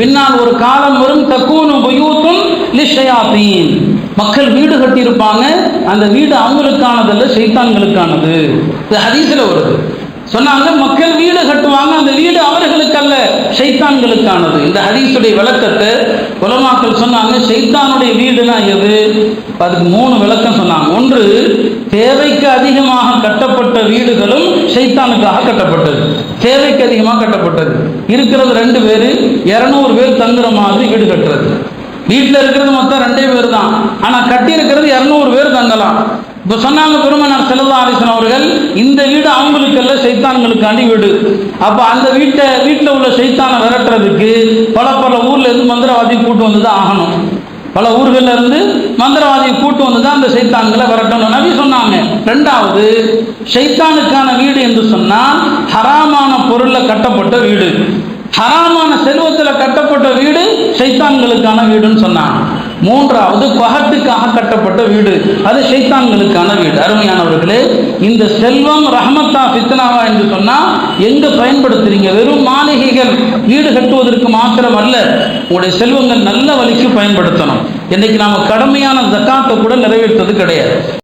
பின்னால் ஒரு காலம் வரும். தக்கூனு புயூத்துன் லிஷயாத்தீன். மக்கள் வீடு கட்டியிருப்பாங்க. அந்த வீடு அவங்களுக்கானதல்ல சைத்தான்களுக்கானது. இது ஹதீஸ்ல வருது. சொன்னாங்க மக்கள் வீடு கட்டுவாங்க அந்த வீடு அவர்களுக்கு அல்ல சைத்தான்களுக்கானது. இந்த ஹதீஸுடைய விளக்கத்தை உலமாக்கள் சொன்னாங்க சைத்தானுடைய வீடுனா எது? அதுக்கு மூணு விளக்கம் சொன்னாங்க. ஒன்று தேவைக்கு அதிகமாக கட்டப்பட்ட வீடுகளும் சைத்தானுக்காக கட்டப்பட்டது. தேவைக்கு அதிகமாக கட்டப்பட்டது. இருக்கிறது ரெண்டு பேர் இரநூறு பேர் தங்குற மாதிரி வீடு கட்டுறது. வீட்டில் இருக்கிறது மொத்தம் ரெண்டே பேர் தான். ஆனால் கட்டியிருக்கிறது இரநூறு பேர் தங்கலாம். இப்போ சொன்னாங்க பெருமனார் செல்லல்லா அலிசன் அவர்கள் இந்த வீடு அவங்களுக்கல்ல சைத்தான்களுக்காண்டி வீடு. அப்போ அந்த வீட்டை வீட்டில் உள்ள சைத்தானை விரட்டுறதுக்கு பல பல ஊர்ல இருந்து மந்திரவாதி கூட்டு வந்து தான் ஆகணும். பல ஊர்களில் இருந்து மந்திரவாதியை கூட்டு வந்து தான் அந்த சைத்தான்களை விரட்டணும். நபி சொன்னாங்க. ரெண்டாவது சைத்தானுக்கான வீடு என்று சொன்னால் ஹராமான பொருள்ல கட்டப்பட்ட வீடு. ஹராமான செல்வத்தில் கட்டப்பட்ட வீடு சைத்தான்களுக்கான வீடுன்னு சொன்னான் மூன்றாவது பகத்துக்காக கட்டப்பட்ட வீடு. அது சைத்தான்களுக்கான வீடு. அருமையானவர்களே இந்த செல்வம் ரஹமத்தா ஃபித்னாவா என்று சொன்னால் எங்க பயன்படுத்துறீங்க? வெறும் மாளிகைகள் வீடு கட்டுவதற்கு மாத்திரம் அல்ல. உங்களுடைய செல்வங்கள் நல்ல வழிக்கு பயன்படுத்தணும். இன்னைக்கு நாம கடமையான ஜக்காத்தை கூட நிறைவேற்றது கிடையாது.